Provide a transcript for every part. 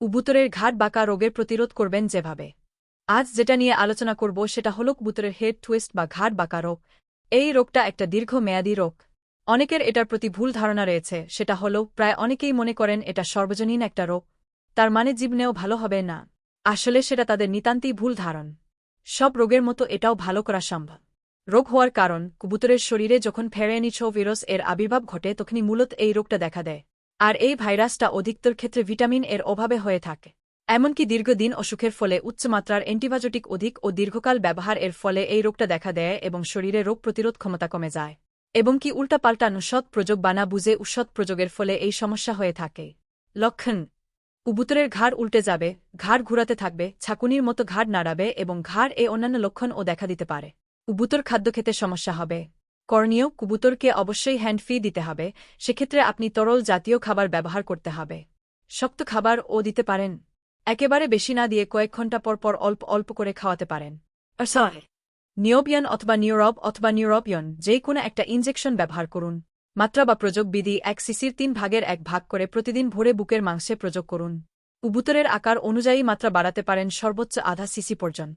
উবুতরের ঘাট বাঁকা রোগের প্রতিরোধ করবেন যেভাবে। আজ যেটা নিয়ে আলোচনা করব সেটা হল কবুতরের হেড টুইস্ট বা ঘাট বাঁকা রোগ। এই রোগটা একটা দীর্ঘমেয়াদী রোগ। অনেকের এটার প্রতি ভুল ধারণা রয়েছে, সেটা হল প্রায় অনেকেই মনে করেন এটা সর্বজনীন একটা রোগ। তার মানে জীবনেও ভালো হবে না। আসলে সেটা তাদের নিতান্তই ভুল ধারণ। সব রোগের মতো এটাও ভালো করা সম্ভব। রোগ হওয়ার কারণ কবুতরের শরীরে যখন ফেরেনিছো ভিরস এর আবির্ভাব ঘটে, তখনই মূলত এই রোগটা দেখা দেয়। আর এই ভাইরাসটা অধিকতর ক্ষেত্রে ভিটামিন এর অভাবে হয়ে থাকে। এমনকি দীর্ঘদিন অসুখের ফলে উচ্চমাত্রার অ্যান্টিবায়োটিক অধিক ও দীর্ঘকাল ব্যবহার এর ফলে এই রোগটা দেখা দেয় এবং শরীরে রোগ প্রতিরোধ ক্ষমতা কমে যায়। এবং কি উল্টাপাল্টানো সৎ প্রযোগ বানা বুঝে উৎসৎ প্রযোগের ফলে এই সমস্যা হয়ে থাকে। লক্ষণ, উবুতরের ঘাড় উল্টে যাবে, ঘাড় ঘুরাতে থাকবে ছাকুনির মতো ঘাড় নাড়াবে এবং ঘাড় এ অন্যান্য লক্ষণও দেখা দিতে পারে। উবুতর খাদ্য খেতে সমস্যা হবে। করণীয় কুবুতরকে অবশ্যই হ্যান্ড ফি দিতে হবে, সেক্ষেত্রে আপনি তরল জাতীয় খাবার ব্যবহার করতে হবে। শক্ত খাবার ও দিতে পারেন। একেবারে বেশি না দিয়ে কয়েক ঘণ্টা পর পর অল্প অল্প করে খাওয়াতে পারেন। নিওপিয়ান অথবা নিউরব অথবা নিউরোপিয়ন যে কোনো একটা ইনজেকশন ব্যবহার করুন। মাত্রা বা প্রযোগ বিধি এক সিসির তিন ভাগের এক ভাগ করে প্রতিদিন ভোরে বুকের মাংসে প্রযোগ করুন। উবুতরের আকার অনুযায়ী মাত্রা বাড়াতে পারেন সর্বোচ্চ আধা সিসি পর্যন্ত।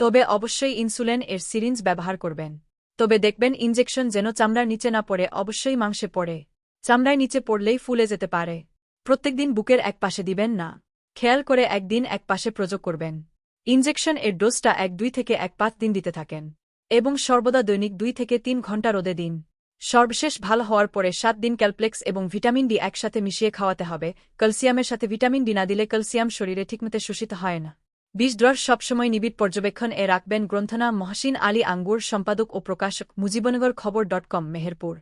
তবে অবশ্যই ইনসুলিন এর সিরিঞ্জ ব্যবহার করবেন। তবে দেখবেন ইনজেকশন যেন চামড়ার নিচে না পড়ে, অবশ্যই মাংসে পড়ে। চামড়ায় নিচে পড়লেই ফুলে যেতে পারে। প্রত্যেকদিন বুকের এক পাশে দিবেন না। খেয়াল করে একদিন এক পাশে প্রযোগ করবেন। ইনজেকশন এর ডোজটা এক, দুই থেকে এক, পাঁচ দিন দিতে থাকেন। এবং সর্বদা দৈনিক দুই থেকে তিন ঘণ্টা রোদে দিন। সর্বশেষ ভালো হওয়ার পরে সাত দিন ক্যালপ্লেক্স এবং ভিটামিন ডি একসাথে মিশিয়ে খাওয়াতে হবে। ক্যালসিয়ামের সাথে ভিটামিন ডি না দিলে ক্যালসিয়াম শরীরে ঠিকমতো শোষিত হয় না। বীজদ্রর সবসময় নিবিড় পর্যবেক্ষণ এ রাখবেন গ্রন্থনা মহসিন আলী আঙ্গুর, সম্পাদক ও প্রকাশক মুজিবনগর খবর ডট কম, মেহেরপুর।